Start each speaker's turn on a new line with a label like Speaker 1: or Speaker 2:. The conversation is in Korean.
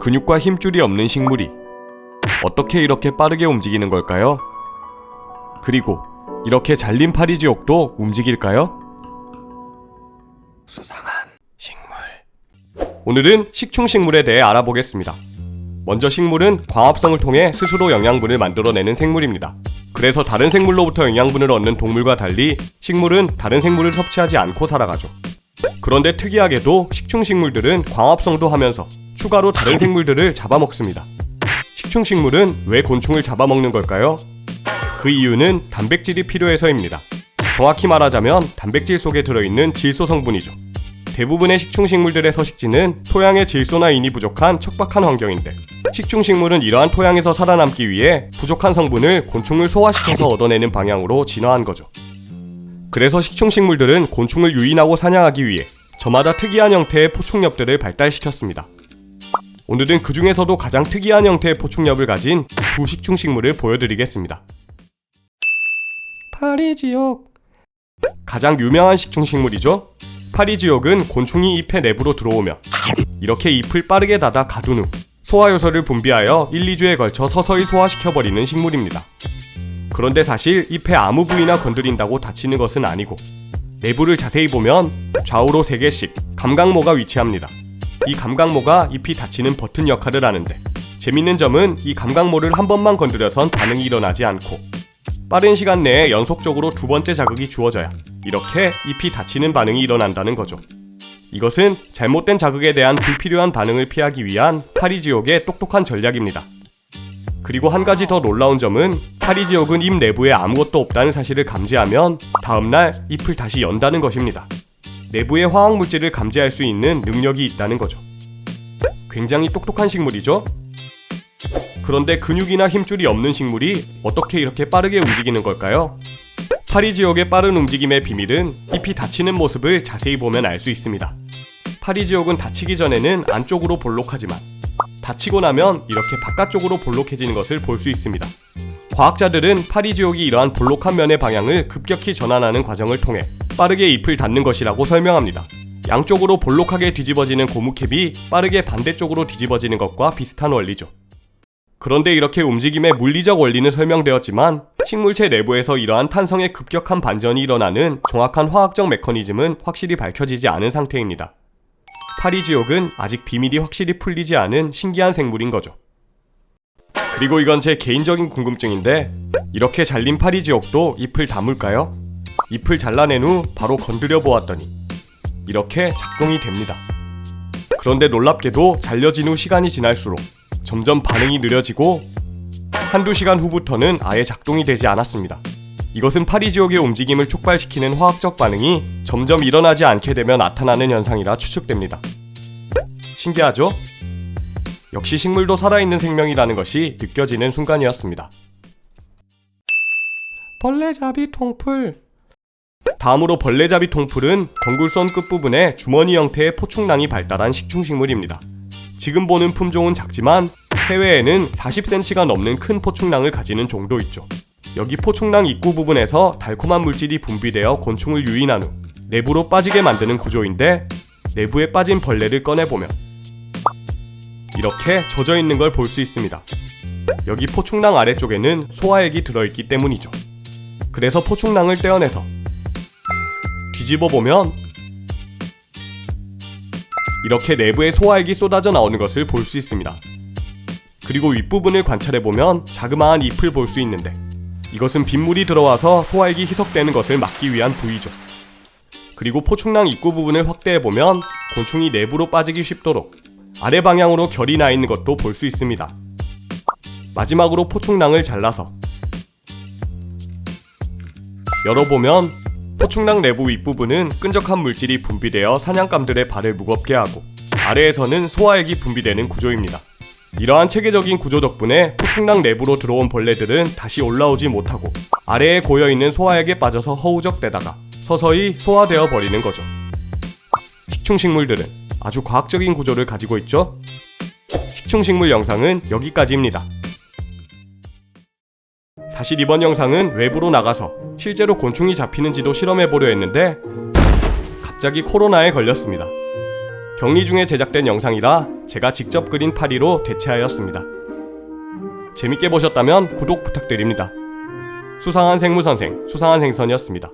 Speaker 1: 근육과 힘줄이 없는 식물이 어떻게 이렇게 빠르게 움직이는 걸까요? 그리고 이렇게 잘린 파리지옥도 움직일까요? 수상한 식물. 오늘은 식충식물에 대해 알아보겠습니다. 먼저 식물은 광합성을 통해 스스로 영양분을 만들어내는 생물입니다. 그래서 다른 생물로부터 영양분을 얻는 동물과 달리 식물은 다른 생물을 섭취하지 않고 살아가죠. 그런데 특이하게도 식충식물들은 광합성도 하면서 추가로 다른 생물들을 잡아먹습니다. 식충식물은 왜 곤충을 잡아먹는 걸까요? 그 이유는 단백질이 필요해서입니다. 정확히 말하자면 단백질 속에 들어있는 질소 성분이죠. 대부분의 식충식물들의 서식지는 토양의 질소나 인이 부족한 척박한 환경인데 식충식물은 이러한 토양에서 살아남기 위해 부족한 성분을 곤충을 소화시켜서 얻어내는 방향으로 진화한 거죠. 그래서 식충식물들은 곤충을 유인하고 사냥하기 위해 저마다 특이한 형태의 포충엽들을 발달시켰습니다. 오늘은 그 중에서도 가장 특이한 형태의 포충엽을 가진 두 식충 식물을 보여드리겠습니다. 파리지옥 가장 유명한 식충 식물이죠. 파리지옥은 곤충이 잎의 내부로 들어오면 이렇게 잎을 빠르게 닫아 가둔 후 소화효소를 분비하여 1, 2주에 걸쳐 서서히 소화시켜버리는 식물입니다. 그런데 사실 잎의 아무 부위나 건드린다고 다치는 것은 아니고 내부를 자세히 보면 좌우로 3개씩 감각모가 위치합니다. 이 감각모가 잎이 닫히는 버튼 역할을 하는데 재밌는 점은 이 감각모를 한 번만 건드려선 반응이 일어나지 않고 빠른 시간 내에 연속적으로 두 번째 자극이 주어져야 이렇게 잎이 닫히는 반응이 일어난다는 거죠. 이것은 잘못된 자극에 대한 불필요한 반응을 피하기 위한 파리지옥의 똑똑한 전략입니다. 그리고 한 가지 더 놀라운 점은 파리지옥은 잎 내부에 아무것도 없다는 사실을 감지하면 다음날 잎을 다시 연다는 것입니다. 내부의 화학 물질을 감지할 수 있는 능력이 있다는 거죠. 굉장히 똑똑한 식물이죠? 그런데 근육이나 힘줄이 없는 식물이 어떻게 이렇게 빠르게 움직이는 걸까요? 파리지옥의 빠른 움직임의 비밀은 잎이 닫히는 모습을 자세히 보면 알 수 있습니다. 파리지옥은 닫히기 전에는 안쪽으로 볼록하지만 닫히고 나면 이렇게 바깥쪽으로 볼록해지는 것을 볼 수 있습니다. 과학자들은 파리 지옥이 이러한 볼록한 면의 방향을 급격히 전환하는 과정을 통해 빠르게 잎을 닫는 것이라고 설명합니다. 양쪽으로 볼록하게 뒤집어지는 고무캡이 빠르게 반대쪽으로 뒤집어지는 것과 비슷한 원리죠. 그런데 이렇게 움직임의 물리적 원리는 설명되었지만 식물체 내부에서 이러한 탄성의 급격한 반전이 일어나는 정확한 화학적 메커니즘은 확실히 밝혀지지 않은 상태입니다. 파리지옥은 아직 비밀이 확실히 풀리지 않은 신기한 생물인 거죠. 그리고 이건 제 개인적인 궁금증인데 이렇게 잘린 파리지옥도 잎을 다물까요? 잎을 잘라낸 후 바로 건드려 보았더니 이렇게 작동이 됩니다. 그런데 놀랍게도 잘려진 후 시간이 지날수록 점점 반응이 느려지고 한두 시간 후부터는 아예 작동이 되지 않았습니다. 이것은 파리 지옥의 움직임을 촉발시키는 화학적 반응이 점점 일어나지 않게 되며 나타나는 현상이라 추측됩니다. 신기하죠? 역시 식물도 살아있는 생명이라는 것이 느껴지는 순간이었습니다. 벌레잡이 통풀 다음으로 벌레잡이 통풀은 덩굴선 끝부분에 주머니 형태의 포충낭이 발달한 식충식물입니다. 지금 보는 품종은 작지만 해외에는 40cm가 넘는 큰 포충낭을 가지는 종도 있죠. 여기 포충낭 입구 부분에서 달콤한 물질이 분비되어 곤충을 유인한 후 내부로 빠지게 만드는 구조인데 내부에 빠진 벌레를 꺼내보면 이렇게 젖어 있는 걸 볼 수 있습니다. 여기 포충낭 아래쪽에는 소화액이 들어있기 때문이죠. 그래서 포충낭을 떼어내서 뒤집어 보면 이렇게 내부에 소화액이 쏟아져 나오는 것을 볼 수 있습니다. 그리고 윗부분을 관찰해 보면 자그마한 잎을 볼 수 있는데 이것은 빗물이 들어와서 소화액이 희석되는 것을 막기 위한 부위죠. 그리고 포충낭 입구 부분을 확대해 보면 곤충이 내부로 빠지기 쉽도록 아래 방향으로 결이 나 있는 것도 볼 수 있습니다. 마지막으로 포충낭을 잘라서 열어보면 포충낭 내부 윗부분은 끈적한 물질이 분비되어 사냥감들의 발을 무겁게 하고 아래에서는 소화액이 분비되는 구조입니다. 이러한 체계적인 구조 덕분에 포충낭 내부로 들어온 벌레들은 다시 올라오지 못하고 아래에 고여있는 소화액에 빠져서 허우적대다가 서서히 소화되어 버리는 거죠. 식충식물들은 아주 과학적인 구조를 가지고 있죠. 식충식물 영상은 여기까지입니다. 사실 이번 영상은 외부로 나가서 실제로 곤충이 잡히는지도 실험해보려 했는데 갑자기 코로나에 걸렸습니다. 격리 중에 제작된 영상이라 제가 직접 그린 파리로 대체하였습니다. 재밌게 보셨다면 구독 부탁드립니다. 수상한 생물선생, 수상한 생선이었습니다.